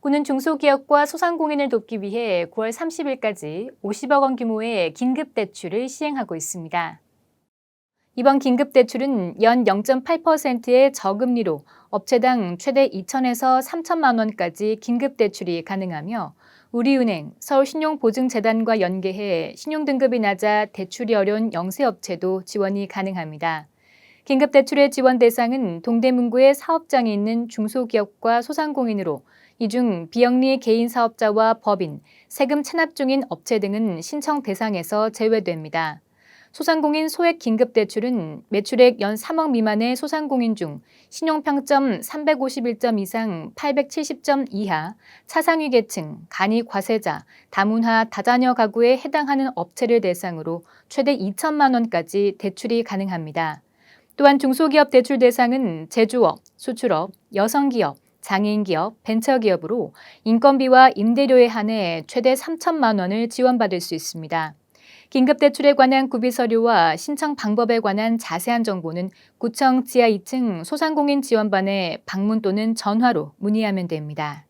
군은 중소기업과 소상공인을 돕기 위해 9월 30일까지 50억 원 규모의 긴급 대출을 시행하고 있습니다. 이번 긴급 대출은 연 0.8%의 저금리로 업체당 최대 2천에서 3천만 원까지 긴급 대출이 가능하며 우리은행, 서울신용보증재단과 연계해 신용등급이 낮아 대출이 어려운 영세업체도 지원이 가능합니다. 긴급대출의 지원 대상은 동대문구에 사업장이 있는 중소기업과 소상공인으로 이 중 비영리 개인 사업자와 법인, 세금 체납 중인 업체 등은 신청 대상에서 제외됩니다. 소상공인 소액 긴급대출은 매출액 연 3억 미만의 소상공인 중 신용평점 351점 이상 870점 이하, 차상위 계층, 간이 과세자, 다문화 다자녀 가구에 해당하는 업체를 대상으로 최대 2천만 원까지 대출이 가능합니다. 또한 중소기업 대출 대상은 제조업, 수출업, 여성기업, 장애인기업, 벤처기업으로 인건비와 임대료에 한해 최대 3천만 원을 지원받을 수 있습니다. 긴급대출에 관한 구비 서류와 신청 방법에 관한 자세한 정보는 구청 지하 2층 소상공인 지원반에 방문 또는 전화로 문의하면 됩니다.